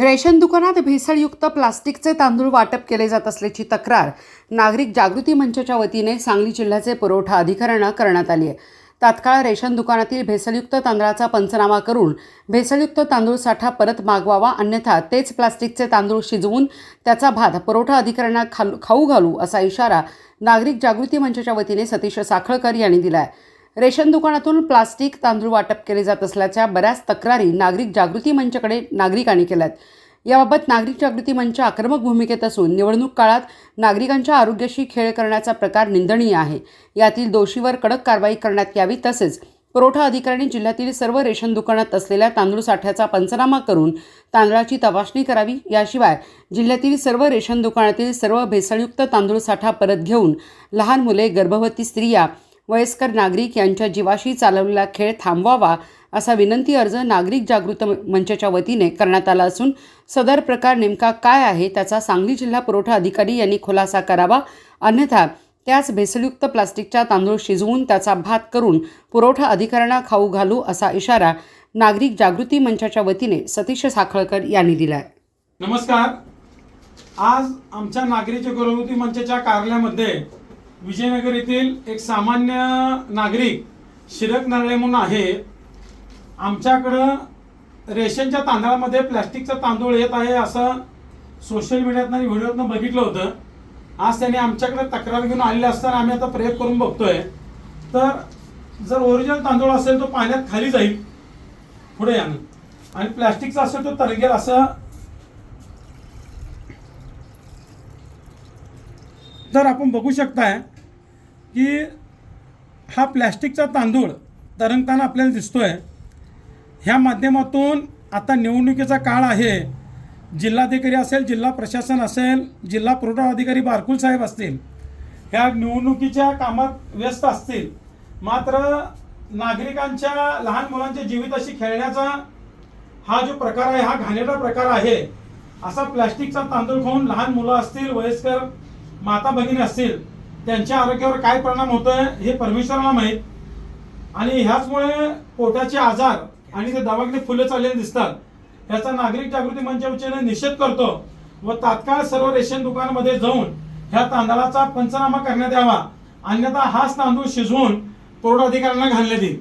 Ration दुकानात भेसळयुक्त प्लास्टिकचे तांदूळ वाटप केले जात असल्याची तक्रार नागरिक जागृती मंचच्या वतीने सांगली जिल्ह्याचे पुरवठा अधिकाऱ्यांना करण्यात आली आहे. तात्काळ रेशन दुकानातील भेसळयुक्त तांदळाचा पंचनामा करून भेसळयुक्त तांदूळ साठा परत मागवावा अन्यथा तेच प्लास्टिकचे तांदूळ शिजवून त्याचा भात पुरवठा अधिकाऱ्यांना खालू खाऊ घालू असा इशारा नागरिक जागृती मंचच्या वतीने सतीश साखळकर यांनी दिला आहे रेशन दुकानातून प्लास्टिक तांदूळ वाटप केले जात असल्याच्या बऱ्याच तक्रारी नागरिक जागृती मंचकडे नागरिकांनी केल्यात. याबाबत नागरिक जागृती मंच आक्रमक भूमिकेत असून निवडणूक काळात नागरिकांच्या आरोग्याशी खेळ करण्याचा प्रकार निंदनीय आहे. यातील दोषीवर कडक कारवाई करण्यात यावी तसेच पुरवठा अधिकाऱ्यांनी जिल्ह्यातील सर्व रेशन दुकानात असलेल्या तांदूळ साठ्याचा पंचनामा करून तांदळाची तपासणी करावी. याशिवाय जिल्ह्यातील सर्व रेशन दुकानातील सर्व भेसळयुक्त तांदूळ साठा परत घेऊन लहान मुले गर्भवती स्त्रिया वयस्कर नागरिक यांच्या जीवाशी चालवलेला खेळ थांबवावा असा विनंती अर्ज नागरिक जागृत मंचच्या वतीने करण्यात आला असून सदर प्रकार नेमका काय आहे त्याचा सांगली जिल्हा पुरवठा अधिकारी यांनी खुलासा करावा. अन्यथा त्याच भेसळयुक्त प्लास्टिकच्या तांदूळ शिजवून त्याचा भात करून पुरवठा अधिकाऱ्यांना खाऊ घालू असा इशारा नागरिक जागृती मंचाच्या वतीने सतीश साखळकर यांनी दिला आहे नमस्कार. आज आमच्या नागरिक जागृती मंचाच्या कार्यालयामध्ये विजयनगर येथील एक सामान्य नागरिक शिरक नरळे म्हणून आहे. आमच्याकडं रेशनच्या तांदळामध्ये प्लॅस्टिकचा तांदूळ येत आहे असं सोशल मीडियातनं आणि व्हिडिओतनं बघितलं होतं. आज त्यांनी आमच्याकडे तक्रार घेऊन आलेले असताना आम्ही आता प्रयोग करून बघतोय. तर जर ओरिजिनल तांदूळ असेल तो पाण्यात खाली जाईल. पुढे यानं आणि प्लॅस्टिकचा असेल तो तरंगेल असं तर आपण बघू शकताय की हा प्लॅस्टिकचा तांदूळ तरंगताना आपल्याला दिसतोय. ह्या माध्यमातून आता निवडणुकीचा काळ आहे. जिल्हाधिकारी असेल जिल्हा प्रशासन असेल जिल्हा पुरवठा अधिकारी बारकुल साहेब असतील. ह्या निवडणुकीच्या कामात व्यस्त असतील. मात्र नागरिकांच्या लहान मुलांच्या जीविताशी खेळण्याचा हा जो प्रकार आहे हा घाणेरडा प्रकार आहे असा प्लॅस्टिकचा तांदूळ खाऊन लहान मुलं असतील वयस्कर माता भगिनी असतील त्यांच्या आरोग्यावर काय परिणाम होतोय हे परमेश्वराला माहीत. आणि ह्याचमुळे पोटाचे आजार आणि ते दवाखाने फुले चाललेले दिसतात. याचा नागरिक जागृती मंचाच्या वतीने निषेध करतो व तात्काळ सर्व रेशन दुकानामध्ये जाऊन ह्या तांदळाचा पंचनामा करण्यात यावा. अन्यथा हाच तांदूळ शिजवून पुरवठा अधिकाऱ्यांना घालण्यात येईल.